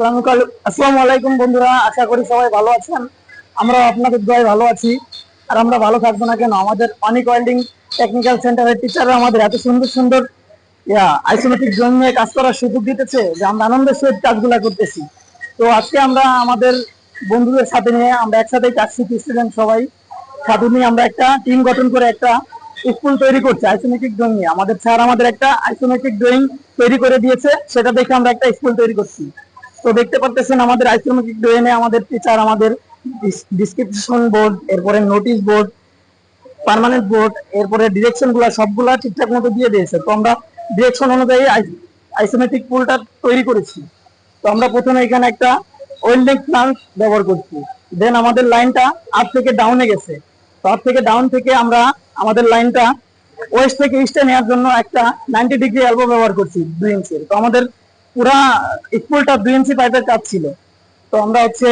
আসসালামু আলাইকুম- বন্ধুরা, আশা করি সবাই ভালো আছেন। আমরা আপনাদের দয় ভালো আছি। আর আমরা ভালো থাকব না কেন? আমাদের অনেক ওয়েল্ডিং টেকনিক্যাল সেন্টারের টিচাররা আমাদের এত সুন্দর সুন্দর, ইয়া আইসোমেট্রিক ড্রয়িং নিয়ে কাজ করার সুযোগ দিতেছে যে আমরা আনন্দের সহিত কাজগুলা করতেছি। তো আজকে আমরা আমাদের বন্ধুদের সাথে নিয়ে আমরা একসাথে কাজ শিখি স্টুডেন্ট সবাই। সাথে নিয়ে আমরা একটা টিম গঠন করে একটা স্কুল তৈরি করছি আইসোমেট্রিক ড্রয়িং নিয়ে। আমাদের স্যার আমাদের একটা আইসোমেট্রিক ড্রয়িং তৈরি করে দিয়েছে, সেটা দেখে আমরা একটা স্কুল তৈরি করছি। তো দেখতে পারতেছেন আমাদের আইসোমেট্রিক ড্রয়িং আমাদের টিচার আমাদের ডিসক্রিপশন বোর্ড এরপরে নোটিশ বোর্ড পার্মানেন্ট বোর্ড এরপরে ডিরেকশনগুলা সবগুলা ঠিকঠাক মতো দিয়ে দিয়েছে। তো আমরা ডিরেকশন অনুযায়ী আইসোমেট্রিক পুলটা তৈরি করেছি। তো আমরা প্রথমে এখানে একটা ওয়েল্ডিং প্লান্ট ব্যবহার করছি। দেন আমাদের লাইনটা আপ থেকে ডাউনে গেছে। তো আপ থেকে ডাউন থেকে আমরা আমাদের লাইনটা ওয়েস্ট থেকে ইস্টে নেওয়ার জন্য একটা নাইনটি ডিগ্রি এলবো ব্যবহার করছি দুই ইঞ্চির তো আমাদের পুরা দুই ইঞ্চি পাইপের কাজ ছিল। তো আমরা হচ্ছে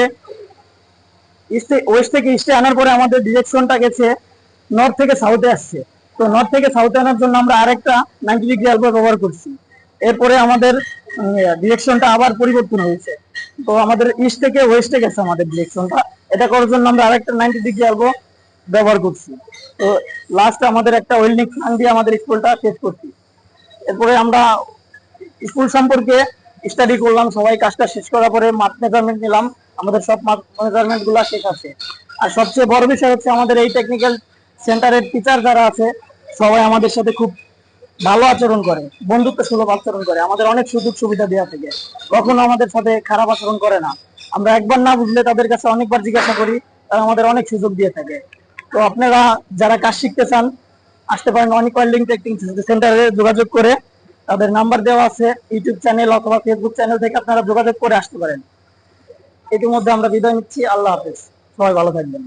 ইস্টে ওয়েস্ট থেকে ইস্টে আনার পরে আমাদের ডিরেকশনটা গেছে নর্থ থেকে সাউথে আসছে। তো নর্থ থেকে সাউথে আনার জন্য আমরা আরেকটা নাইনটি ডিগ্রি এলবো ব্যবহার করছি। এরপরে আমাদের ডিরেকশনটা আবার পরিবর্তন হয়েছে। তো আমাদের ইস্ট থেকে ওয়েস্টে গেছে আমাদের ডিরেকশনটা এটা করার জন্য আমরা আরেকটা নাইনটি ডিগ্রি এলবো ব্যবহার করছি। তো লাস্ট আমাদের একটা ওয়েল্ডিং ফ্যান দিয়ে আমাদের স্কুলটা শেষ করছি। এরপরে আমরা স্কুল সম্পর্কে স্টাডি করলাম, সবাই কাজটা শেষ করার পরে মাঠ মেজারমেন্ট নিলাম, আমাদের সব মাঠ মেজারমেন্টগুলা শেষ আছে। আর সবচেয়ে বড় বিষয় হচ্ছে আমাদের এই টেকনিক্যাল সেন্টারের টিচার যারা আছে, সবাই আমাদের সাথে খুব ভালো আচরণ করে বন্ধুত্ব সুলভ আচরণ করে, আমাদের অনেক সুযোগ সুবিধা দেওয়া থেকে। কখনো আমাদের সাথে খারাপ আচরণ করে না। আমরা একবার না বুঝলে তাদের কাছে অনেকবার জিজ্ঞাসা করি, তারা আমাদের অনেক সুযোগ দিয়ে থাকে। তো আপনারা যারা কাজ শিখতে চান, আসতে পারেন অনেক ওয়েল্ডিং টেকনিক সেন্টারে যোগাযোগ করে। তাদের নাম্বার দেওয়া আছে, ইউটিউব চ্যানেল অথবা ফেসবুক চ্যানেল থেকে আপনারা যোগাযোগ করে আসতে পারেন। ইতিমধ্যে আমরা বিদায় নিচ্ছি, আল্লাহ হাফেজ। সবাই ভালো থাকবেন।